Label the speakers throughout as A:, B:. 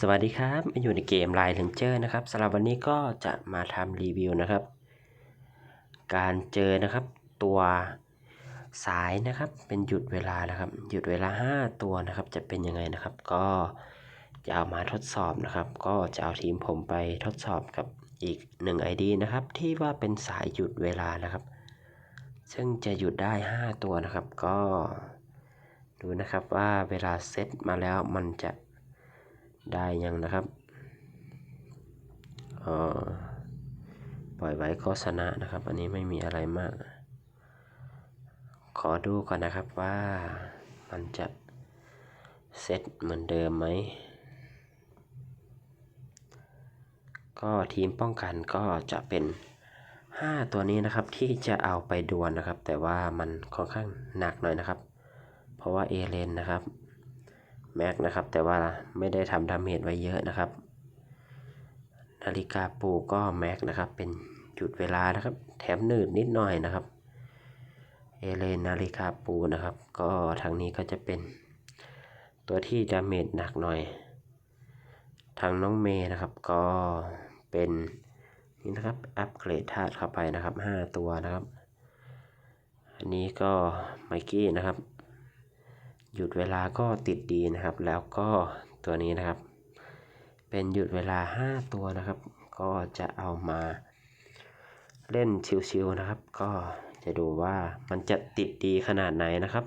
A: สวัสดีครับมาอยู่ในเกม Line Ranger นะครับสำหรับวันนี้ก็จะมาทำรีวิวนะครับ การเจอนะครับตัวสายนะครับ เป็นหยุดเวลานะครับ หยุดเวลา 5 ตัวนะครับ จะเป็นยังไงนะครับ ก็จะเอามาทดสอบนะครับ ก็จะเอาทีมผมไปทดสอบกับอีก 1 ID นะครับ ที่ว่าเป็นสายหยุดเวลานะครับ ซึ่งจะหยุดได้ 5 ตัวนะครับ ก็ดูนะครับว่าเวลาเซตมาแล้วมันจะ ได้ยังนะครับเออปล่อยไว้ก็ชนะนะครับ อันนี้ไม่มีอะไรมาก ขอดูก่อนนะครับว่ามันจะเซตเหมือนเดิมไหม ก็ทีมป้องกันก็จะเป็น 5 ตัวนี้นะครับที่จะเอาไปดวลนะครับ แต่ว่ามันค่อนข้างหนักหน่อยนะครับ เพราะว่าเอเลนนะครับ แม็กนะครับ แต่ว่าไม่ได้ทำดาเมจไว้เยอะนะครับ นาฬิกาปูก็แม็กนะครับ เป็นจุดเวลานะครับ แถมหนืดนิดหน่อยนะครับ เอเลนนาฬิกาปูนะครับ ก็ทางนี้ก็จะเป็น ตัวที่ดาเมจหนักหน่อย ทางน้องเมย์นะครับ ก็เป็นนี่นะครับ อัปเกรดธาตุเข้าไปนะครับ 5 ตัวนะครับ อันนี้ก็ไมกี้นะครับ หยุดเวลาก็ติดดีนะครับ แล้วก็ตัวนี้นะครับ เป็นหยุดเวลา 5 ตัวนะครับ ก็จะเอามาเล่นชิวๆนะครับ ก็จะดูว่ามันจะติดดีขนาดไหนนะครับ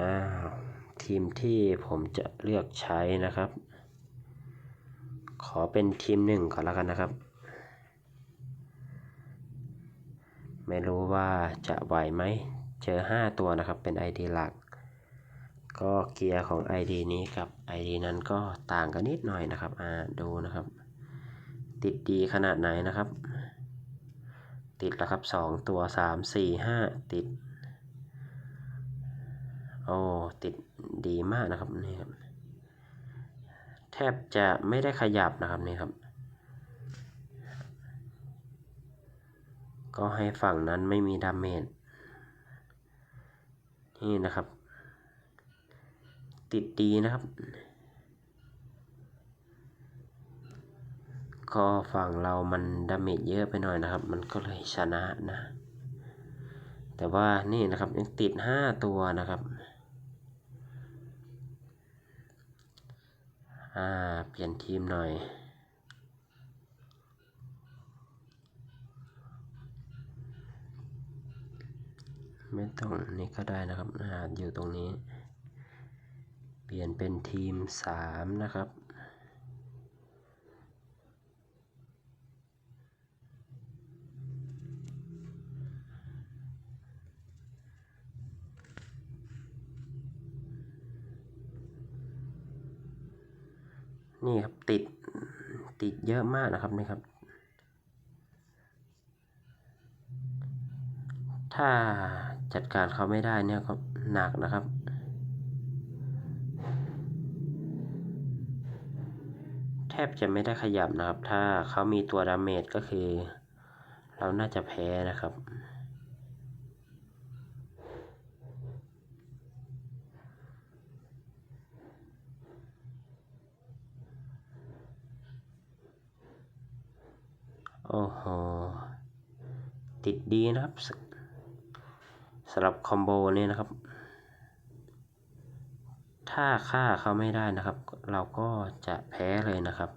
A: อ้าว ทีมที่ผมจะเลือกใช้นะครับ ขอเป็นทีมหนึ่งก่อนแล้วกันนะครับ ไม่รู้ว่าจะไหวไหม เจอ 5 ตัวนะครับ เป็น ID หลัก ก็เกียร์ของ ID นี้กับ ID นั้นก็ต่างกันนิดหน่อยนะครับ อ่า ดูนะครับ ติดดีขนาดไหนนะครับ ติดแล้วครับ 2 ตัว 3 4 5 ติด โอ้ ติดดีมากนะครับ นี่ครับ แทบจะไม่ได้ขยับนะครับนี่ครับ ก็ให้ฝั่งนั้นไม่มีดาเมจนี่นะครับ ติดดีนะครับ ก็ฝั่งเรามันดาเมจเยอะไปหน่อยนะครับ มันก็เลยชนะนะ แต่ว่านี่นะครับยังติดห้าตัวนะครับอ่าเปลี่ยนทีมหน่อยไม่ ต้องนี่ก็ได้นะครับออยู่ตรงนี้ เปลี่ยนเป็นทีมสามนะครับ นี่ครับติดติดเยอะมากนะครับนี่ครับ ถ้าจัดการเขาไม่ได้เนี่ยก็หนักนะครับ แทบจะไม่ได้ขยับนะครับ ถ้าเขามีตัวดาเมจก็คือ เราน่าจะแพ้นะครับโอ้โห ติดดีนะครับ สำหรับคอมโบนี้นะครับ ถ้าฆ่าเขาไม่ได้นะครับ เราก็จะแพ้เลยนะครับ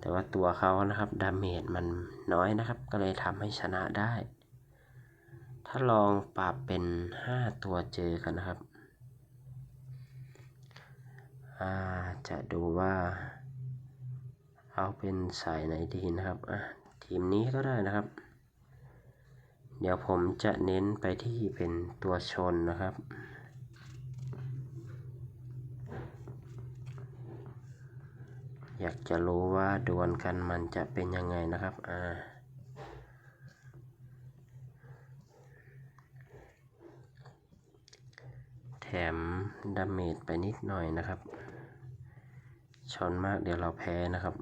A: แต่ว่าตัวเขานะครับดาเมจมันน้อยนะครับ ก็เลยทำให้ชนะได้ ถ้าลองปรับเป็น 5 ตัวเจอกันนะครับาจะดูว่า เอาเป็นสายไหนดีนะครับ ทีมนี้ก็ได้นะครับ เดี๋ยวผมจะเน้นไปที่เป็นตัวชนนะครับ อยากจะรู้ว่าดวลกันมันจะเป็นยังไงนะครับ อ่า แถมดาเมจไปนิดหน่อยนะครับ ชนมากเดี๋ยวเราแพ้นะครับ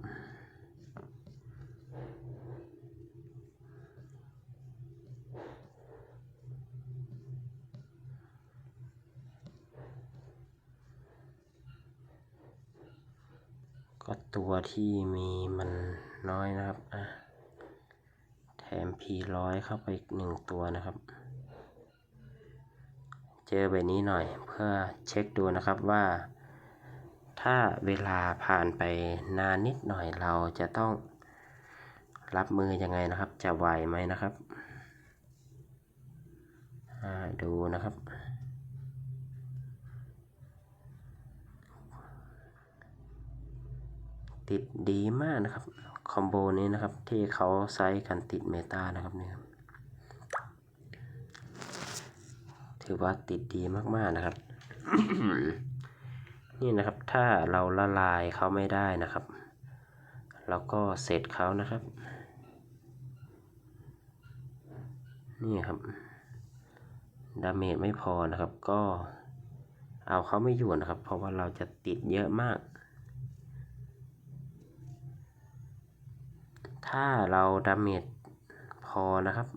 A: ตัวที่มีมันน้อยนะครับอะแถม P100 เข้าไปอีกหนึ่งตัวนะครับ เจอแบบนี้หน่อยเพื่อเช็คดูนะครับว่า ถ้าเวลาผ่านไปนานนิดหน่อยเราจะต้องรับมือยังไงนะครับ จะไหวไหมนะครับดูนะครับ ติดดีมากนะครับ คอมโบนี้นะครับ ที่เขาใช้กันติดเมตานะครับเนี่ยถือว่าติดดีมากๆนะครับ นี่นะครับถ้าเราละลายเขาไม่ได้นะครับ เราก็เสร็จเขานะครับ นี่ครับดาเมจไม่พอนะครับ ก็เอาเขาไม่อยู่นะครับ เพราะว่าเราจะติดเยอะมาก ถ้าเราดาเมจพอนะครับ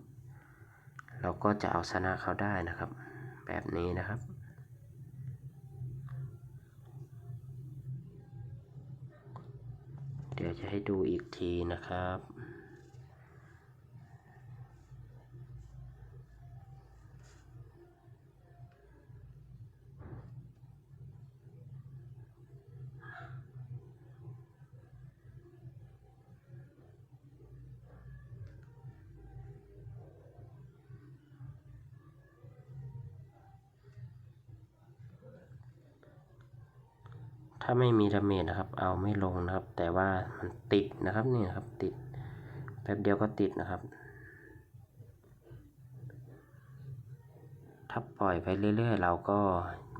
A: เราก็จะเอาชนะเขาได้นะครับ แบบนี้นะครับ เดี๋ยวจะให้ดูอีกทีนะครับาไม่มีดาเมจนะครับ เอาไม่ลงนะครับ แต่ว่ามันติดนะครับนี่ครับติดแป๊บเดียวก็ติดนะครับ ถ้าปล่อยไปเรื่อยๆ เราก็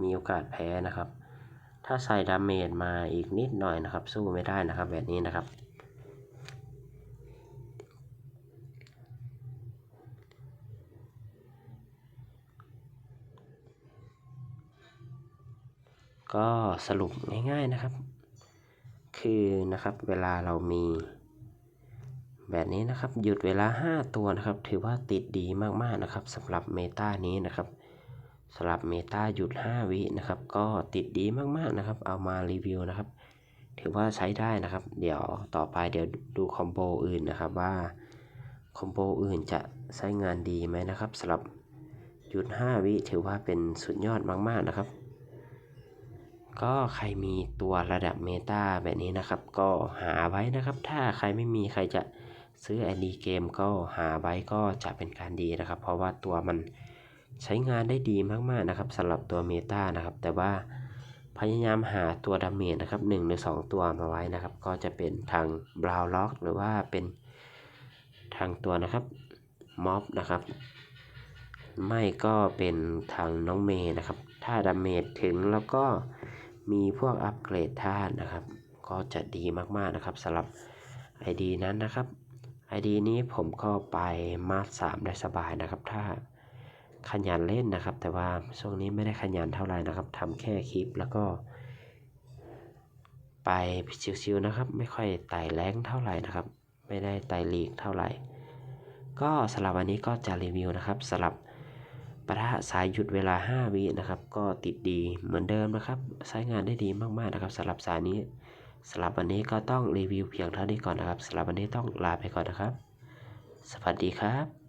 A: มีโอกาสแพ้นะครับ ถ้าใส่ดาเมจมาอีกนิดหน่อยนะครับ สู้ไม่ได้นะครับ แบบนี้นะครับ ก็สรุปง่ายๆนะครับ คือนะครับเวลาเรามี แบบนี้นะครับหยุดเวลา 5 ตัวนะครับ ถือว่าติดดีมากๆนะครับสำหรับเมตานี้นะครับสำหรับเมตาหยุด 5 วินะครับ ก็ติดดีมากๆนะครับ เอามารีวิวนะครับ ถือว่าใช้ได้นะครับ เดี๋ยวต่อไปเดี๋ยวดูคอมโบอื่นนะครับว่าคอมโบอื่นจะใช้งานดีไหมนะครับสำหรับหยุด 5 วิถือว่าเป็นสุดยอดมากๆนะครับ ก็ใครมีตัวระดับเมตาแบบนี้นะครับ ก็หาไว้นะครับ ถ้าใครไม่มีใครจะซื้อไอดีเกมก็หาไว้ก็จะเป็นการดีนะครับ เพราะว่าตัวมันใช้งานได้ดีมากๆนะครับสำหรับตัวเมตานะครับ แต่ว่าพยายามหาตัวดาเมจนะครับ1หรือ 2 ตัวมาไว้นะครับ ก็จะเป็นทางบราวล็อกหรือว่าเป็นทางตัวนะครับม็อบนะครับ ไม่ก็เป็นทางน้องเมย์นะครับ ถ้าดาเมจถึงแล้วก็ มีพวกอัปเกรดธาตุนะครับ ก็จะดีมากๆนะครับสำหรับ ID นั้นนะครับ ID นี้ผมก็ไปมาสามได้สบายนะครับ ถ้าขยันเล่นนะครับ แต่ว่าช่วงนี้ไม่ได้ขยันเท่าไหร่นะครับทำแค่คลิปแล้วก็ ไปชิวๆนะครับ ไม่ค่อยไต่แรงเท่าไหร่นะครับ ไม่ได้ไต่ลีกเท่าไหร่ ก็สำหรับวันนี้ก็จะรีวิวนะครับสำหรับ ประทะสายหยุดเวลา 5 วินะครับ ก็ติดดีเหมือนเดิมนะครับ ใช้งานได้ดีมากๆนะครับสำหรับสายนี้สำหรับวันนี้ก็ต้องรีวิวเพียงเท่านี้ก่อนนะครับสำหรับวันนี้ต้องลาไปก่อนนะครับ สวัสดีครับ